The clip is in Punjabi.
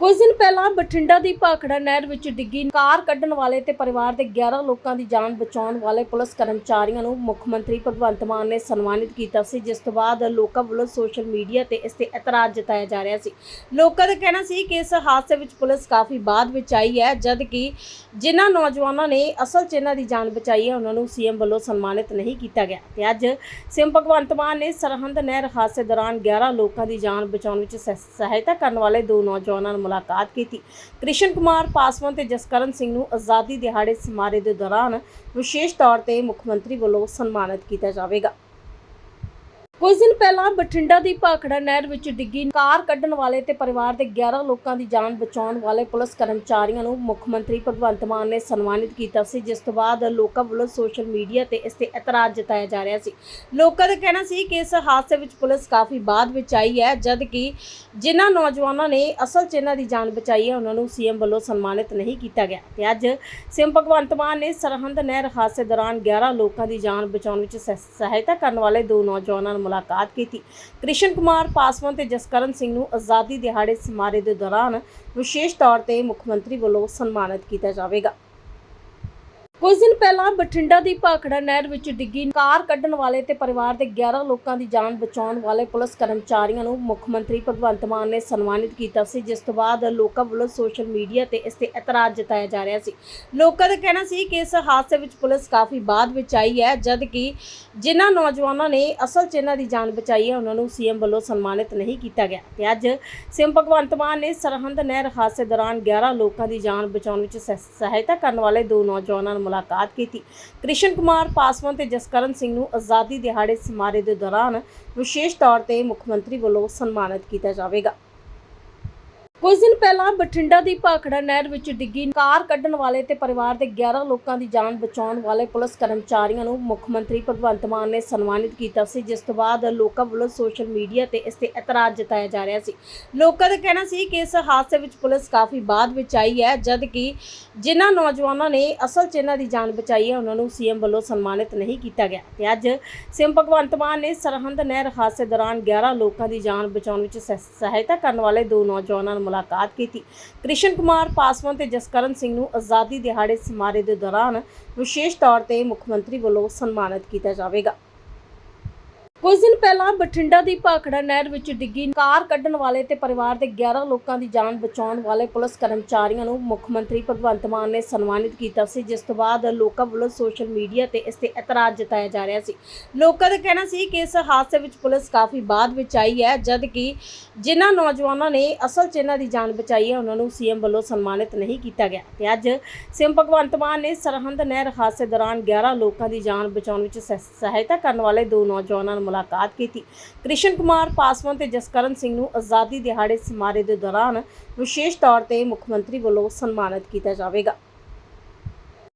ਕੁਝ ਦਿਨ ਪਹਿਲਾਂ ਬਠਿੰਡਾ ਦੀ ਭਾਖੜਾ ਨਹਿਰ ਵਿੱਚ ਡਿੱਗੀ ਕਾਰ ਕੱਢਣ ਵਾਲੇ ਤੇ ਪਰਿਵਾਰ ਦੇ 11 ਲੋਕਾਂ ਦੀ ਜਾਨ ਬਚਾਉਣ ਵਾਲੇ ਪੁਲਿਸ ਕਰਮਚਾਰੀਆਂ ਨੂੰ ਮੁੱਖ ਮੰਤਰੀ ਭਗਵੰਤ ਮਾਨ ਨੇ ਸਨਮਾਨਿਤ ਕੀਤਾ ਸੀ, ਜਿਸ ਤੋਂ ਬਾਅਦ ਲੋਕਾਂ ਵੱਲੋਂ ਸੋਸ਼ਲ ਮੀਡੀਆ ਤੇ ਇਸ ਤੇ ਇਤਰਾਜ਼ ਜਤਾਇਆ ਜਾ ਰਿਹਾ ਸੀ। ਲੋਕਾਂ ਦਾ ਕਹਿਣਾ ਸੀ ਕਿ ਇਸ ਹਾਦਸੇ ਵਿੱਚ ਪੁਲਿਸ ਕਾਫੀ ਬਾਅਦ ਵਿੱਚ ਆਈ ਹੈ, ਜਦ ਕਿ ਜਿਨ੍ਹਾਂ ਨੌਜਵਾਨਾਂ ਨੇ ਅਸਲ 'ਚ ਇਹਨਾਂ ਦੀ ਜਾਨ ਬਚਾਈ ਹੈ, ਉਹਨਾਂ ਨੂੰ ਸੀਐਮ ਵੱਲੋਂ ਸਨਮਾਨਿਤ ਨਹੀਂ ਕੀਤਾ ਗਿਆ। ਤੇ ਅੱਜ ਸੀਐਮ ਭਗਵੰਤ ਮਾਨ ਨੇ ਸਰਹੰਦ ਨਹਿਰ ਹਾਦਸੇ ਦੌਰਾਨ 11 ਲੋਕਾਂ ਦੀ ਜਾਨ ਬਚਾਉਣ ਵਿੱਚ ਸਹ- ਸਹਾਇਤਾ ਕਰਨ ਵਾਲੇ ਦੋ ਨੌਜਵਾਨਾਂ ਨਾਲ ਮੁਲਾਕਾਤ ਕੀਤੀ। ਕ੍ਰਿਸ਼ਨ ਕੁਮਾਰ ਪਾਸਵਾਨ ਤੇ ਜਸਕਰਨ ਸਿੰਘ ਨੂੰ ਆਜ਼ਾਦੀ ਦਿਹਾੜੇ ਸਮਾਰੇ ਦੇ ਦੌਰਾਨ ਵਿਸ਼ੇਸ਼ ਤੌਰ ਤੇ ਮੁੱਖ ਮੰਤਰੀ ਵੱਲੋਂ ਸਨਮਾਨਿਤ ਕੀਤਾ ਜਾਵੇਗਾ। ਕੁਝ ਦਿਨ ਪਹਿਲਾਂ ਬਠਿੰਡਾ ਦੀ ਭਾਖੜਾ ਨਹਿਰ ਵਿੱਚ ਡਿੱਗੀ ਕਾਰ ਕੱਢਣ ਵਾਲੇ ਤੇ ਪਰਿਵਾਰ ਦੇ 11 ਲੋਕਾਂ ਦੀ ਜਾਨ ਬਚਾਉਣ ਵਾਲੇ ਪੁਲਿਸ ਕਰਮਚਾਰੀਆਂ ਨੂੰ ਮੁੱਖ ਮੰਤਰੀ ਭਗਵੰਤ ਮਾਨ ਨੇ ਸਨਮਾਨਿਤ ਕੀਤਾ ਸੀ, ਜਿਸ ਤੋਂ ਬਾਅਦ ਲੋਕਾਂ ਵੱਲੋਂ ਸੋਸ਼ਲ ਮੀਡੀਆ ਤੇ ਇਸ ਤੇ ਇਤਰਾਜ਼ ਜਤਾਇਆ ਜਾ ਰਿਹਾ ਸੀ। ਲੋਕਾਂ ਦਾ ਕਹਿਣਾ ਸੀ ਕਿ ਇਸ ਹਾਦਸੇ ਵਿੱਚ ਪੁਲਿਸ ਕਾਫੀ ਬਾਅਦ ਵਿੱਚ ਆਈ ਹੈ, ਜਦ ਕਿ ਜਿਨ੍ਹਾਂ ਨੌਜਵਾਨਾਂ ਨੇ ਅਸਲ 'ਚ ਇਹਨਾਂ ਦੀ ਜਾਨ ਬਚਾਈ ਹੈ, ਉਹਨਾਂ ਨੂੰ ਸੀਐਮ ਵੱਲੋਂ ਸਨਮਾਨਿਤ ਨਹੀਂ ਕੀਤਾ ਗਿਆ। ਤੇ ਅੱਜ ਸੀਐਮ ਭਗਵੰਤ ਮਾਨ ਨੇ ਸਰਹੰਦ ਨਹਿਰ ਹਾਦਸੇ ਦੌਰਾਨ 11 ਲੋਕਾਂ ਦੀ ਜਾਨ ਬਚਾਉਣ ਵਿੱਚ ਸਹ- ਸਹਾਇਤਾ ਕਰਨ ਵਾਲੇ ਦੋ ਨੌਜਵਾਨਾਂ ਨੂੰ ਮੁਲਾਕਾਤ ਕੀਤੀ। ਕ੍ਰਿਸ਼ਨ ਕੁਮਾਰ ਪਾਸਵਾਨ ਤੇ ਜਸਕਰਨ ਸਿੰਘ ਨੂੰ ਆਜ਼ਾਦੀ ਦਿਹਾੜੇ ਸਮਾਰੇ ਦੇ ਦੌਰਾਨ ਵਿਸ਼ੇਸ਼ ਤੌਰ ਤੇ ਮੁੱਖ ਮੰਤਰੀ ਵੱਲੋਂ ਸਨਮਾਨਿਤ ਕੀਤਾ ਜਾਵੇਗਾ। ਕੁਝ ਦਿਨ ਪਹਿਲਾਂ ਬਠਿੰਡਾ ਦੀ ਭਾਖੜਾ ਨਹਿਰ ਵਿੱਚ ਡਿੱਗੀ ਕਾਰ ਕੱਢਣ ਵਾਲੇ ਤੇ ਪਰਿਵਾਰ ਦੇ 11 ਲੋਕਾਂ ਦੀ ਜਾਨ ਬਚਾਉਣ ਵਾਲੇ ਪੁਲਿਸ ਕਰਮਚਾਰੀਆਂ ਨੂੰ ਮੁੱਖ ਮੰਤਰੀ ਭਗਵੰਤ ਮਾਨ ਨੇ ਸਨਮਾਨਿਤ ਕੀਤਾ ਸੀ, ਜਿਸ ਤੋਂ ਬਾਅਦ ਲੋਕਾਂ ਵੱਲੋਂ ਸੋਸ਼ਲ ਮੀਡੀਆ ਤੇ ਇਸ ਤੇ ਇਤਰਾਜ਼ ਜਤਾਇਆ ਜਾ ਰਿਹਾ ਸੀ। ਲੋਕਾਂ ਦਾ ਕਹਿਣਾ ਸੀ ਕਿ ਇਸ ਹਾਦਸੇ ਵਿੱਚ ਪੁਲਿਸ ਕਾਫੀ ਬਾਅਦ ਵਿੱਚ ਆਈ ਹੈ ਜਦ ਕਿ ਜਿਨ੍ਹਾਂ ਨੌਜਵਾਨਾਂ ਨੇ ਅਸਲ 'ਚ ਇਹਨਾਂ ਦੀ ਜਾਨ ਬਚਾਈ ਹੈ, ਉਹਨਾਂ ਨੂੰ ਸੀਐਮ ਵੱਲੋਂ ਸਨਮਾਨਿਤ ਨਹੀਂ ਕੀਤਾ ਗਿਆ। ਤੇ ਅੱਜ ਸੀਐਮ ਭਗਵੰਤ ਮਾਨ ਨੇ ਸਰਹੰਦ ਨਹਿਰ ਹਾਦਸੇ ਦੌਰਾਨ 11 ਲੋਕਾਂ ਦੀ ਜਾਨ ਬਚਾਉਣ ਵਿੱਚ ਸਹ- ਸਹਾਇਤਾ ਕਰਨ ਵਾਲੇ ਦੋ ਨੌਜਵਾਨਾਂ ਨੂੰ ਮੁਲਾਕਾਤ ਕੀਤੀ। ਕ੍ਰਿਸ਼ਨ ਕੁਮਾਰ ਪਾਸਵਾਨ ਤੇ ਜਸਕਰਨ ਸਿੰਘ ਨੂੰ ਆਜ਼ਾਦੀ ਦਿਹਾੜੇ ਸਮਾਰੇ ਦੇ ਦੌਰਾਨ ਵਿਸ਼ੇਸ਼ ਤੌਰ ਤੇ ਮੁੱਖ ਮੰਤਰੀ ਵੱਲੋਂ ਸਨਮਾਨਿਤ ਕੀਤਾ ਜਾਵੇਗਾ। ਕੁਝ ਦਿਨ ਪਹਿਲਾਂ ਬਠਿੰਡਾ ਦੀ ਭਾਖੜਾ ਨਹਿਰ ਵਿੱਚ ਡਿੱਗੀ ਕਾਰ ਕੱਢਣ ਵਾਲੇ ਤੇ ਪਰਿਵਾਰ ਦੇ 11 ਲੋਕਾਂ ਦੀ ਜਾਨ ਬਚਾਉਣ ਵਾਲੇ ਪੁਲਿਸ ਕਰਮਚਾਰੀਆਂ ਨੂੰ ਮੁੱਖ ਮੰਤਰੀ ਭਗਵੰਤ ਮਾਨ ਨੇ ਸਨਮਾਨਿਤ ਕੀਤਾ ਸੀ, ਜਿਸ ਤੋਂ ਬਾਅਦ ਲੋਕਾਂ ਵੱਲੋਂ ਸੋਸ਼ਲ ਮੀਡੀਆ ਤੇ ਇਸ ਤੇ ਇਤਰਾਜ਼ ਜਤਾਇਆ ਜਾ ਰਿਹਾ ਸੀ। ਲੋਕਾਂ ਦਾ ਕਹਿਣਾ ਸੀ ਕਿ ਇਸ ਹਾਦਸੇ ਵਿੱਚ ਪੁਲਿਸ ਕਾਫੀ ਬਾਅਦ ਵਿੱਚ ਆਈ ਹੈ, ਜਦ ਕਿ ਜਿਨ੍ਹਾਂ ਨੌਜਵਾਨਾਂ ਨੇ ਅਸਲ 'ਚ ਇਹਨਾਂ ਦੀ ਜਾਨ ਬਚਾਈ ਹੈ, ਉਹਨਾਂ ਨੂੰ ਸੀਐਮ ਵੱਲੋਂ ਸਨਮਾਨਿਤ ਨਹੀਂ ਕੀਤਾ ਗਿਆ। ਤੇ ਅੱਜ ਸੀਐਮ ਭਗਵੰਤ ਮਾਨ ਨੇ ਸਰਹੰਦ ਨਹਿਰ ਹਾਦਸੇ ਦੌਰਾਨ 11 ਲੋਕਾਂ ਦੀ ਜਾਨ ਬਚਾਉਣ ਵਿੱਚ ਸਹ- ਸਹਾਇਤਾ ਕਰਨ ਵਾਲੇ ਦੋ ਨੌਜਵਾਨਾਂ ਨੂੰ ਮੁਲਾਕਾਤ ਕੀਤੀ। ਕ੍ਰਿਸ਼ਨ ਕੁਮਾਰ ਪਾਸਵਾਨ ਤੇ ਜਸਕਰਨ ਸਿੰਘ ਨੂੰ ਆਜ਼ਾਦੀ ਦਿਹਾੜੇ ਸਮਾਰੇ ਦੇ ਦੌਰਾਨ ਵਿਸ਼ੇਸ਼ ਤੌਰ ਤੇ ਮੁੱਖ ਮੰਤਰੀ ਵੱਲੋਂ ਸਨਮਾਨਿਤ ਕੀਤਾ ਜਾਵੇਗਾ। ਕੁਝ ਦਿਨ ਪਹਿਲਾਂ ਬਠਿੰਡਾ ਦੀ ਭਾਖੜਾ ਨਹਿਰ ਵਿੱਚ ਡਿੱਗੀ ਕਾਰ ਕੱਢਣ ਵਾਲੇ ਤੇ ਪਰਿਵਾਰ ਦੇ 11 ਲੋਕਾਂ ਦੀ ਜਾਨ ਬਚਾਉਣ ਵਾਲੇ ਪੁਲਿਸ ਕਰਮਚਾਰੀਆਂ ਨੂੰ ਮੁੱਖ ਮੰਤਰੀ ਭਗਵੰਤ ਮਾਨ ਨੇ ਸਨਮਾਨਿਤ ਕੀਤਾ ਸੀ, ਜਿਸ ਤੋਂ ਬਾਅਦ ਲੋਕਾਂ ਵੱਲੋਂ ਸੋਸ਼ਲ ਮੀਡੀਆ ਤੇ ਇਸ ਤੇ ਇਤਰਾਜ਼ ਜਤਾਇਆ ਜਾ ਰਿਹਾ ਸੀ। ਲੋਕਾਂ ਦਾ ਕਹਿਣਾ ਸੀ ਕਿ ਇਸ ਹਾਦਸੇ ਵਿੱਚ ਪੁਲਿਸ ਕਾਫੀ ਬਾਅਦ ਵਿੱਚ ਆਈ ਹੈ ਜਦ ਕਿ ਜਿਨ੍ਹਾਂ ਨੌਜਵਾਨਾਂ ਨੇ ਅਸਲ 'ਚ ਇਹਨਾਂ ਦੀ ਜਾਨ ਬਚਾਈ ਹੈ, ਉਹਨਾਂ ਨੂੰ ਸੀਐਮ ਵੱਲੋਂ ਸਨਮਾਨਿਤ ਨਹੀਂ ਕੀਤਾ ਗਿਆ। ਤੇ ਅੱਜ ਸੀਐਮ ਭਗਵੰਤ ਮਾਨ ਨੇ ਸਰਹੰਦ ਨਹਿਰ ਹਾਦਸੇ ਦੌਰਾਨ 11 ਲੋਕਾਂ ਦੀ ਜਾਨ ਬਚਾਉਣ ਵਿੱਚ ਸਹ- ਸਹਾਇਤਾ ਕਰਨ ਵਾਲੇ ਦੋ ਨੌਜਵਾਨਾਂ ਨੂੰ ਮੁਲਾਕਾਤ ਕੀਤੀ। ਕ੍ਰਿਸ਼ਨ ਕੁਮਾਰ ਪਾਸਵਾਨ ਤੇ ਜਸਕਰਨ ਸਿੰਘ ਨੂੰ ਆਜ਼ਾਦੀ ਦਿਹਾੜੇ ਸਮਾਰੇ ਦੇ ਦੌਰਾਨ ਵਿਸ਼ੇਸ਼ ਤੌਰ ਤੇ ਮੁੱਖ ਮੰਤਰੀ ਵੱਲੋਂ ਸਨਮਾਨਿਤ ਕੀਤਾ ਜਾਵੇਗਾ।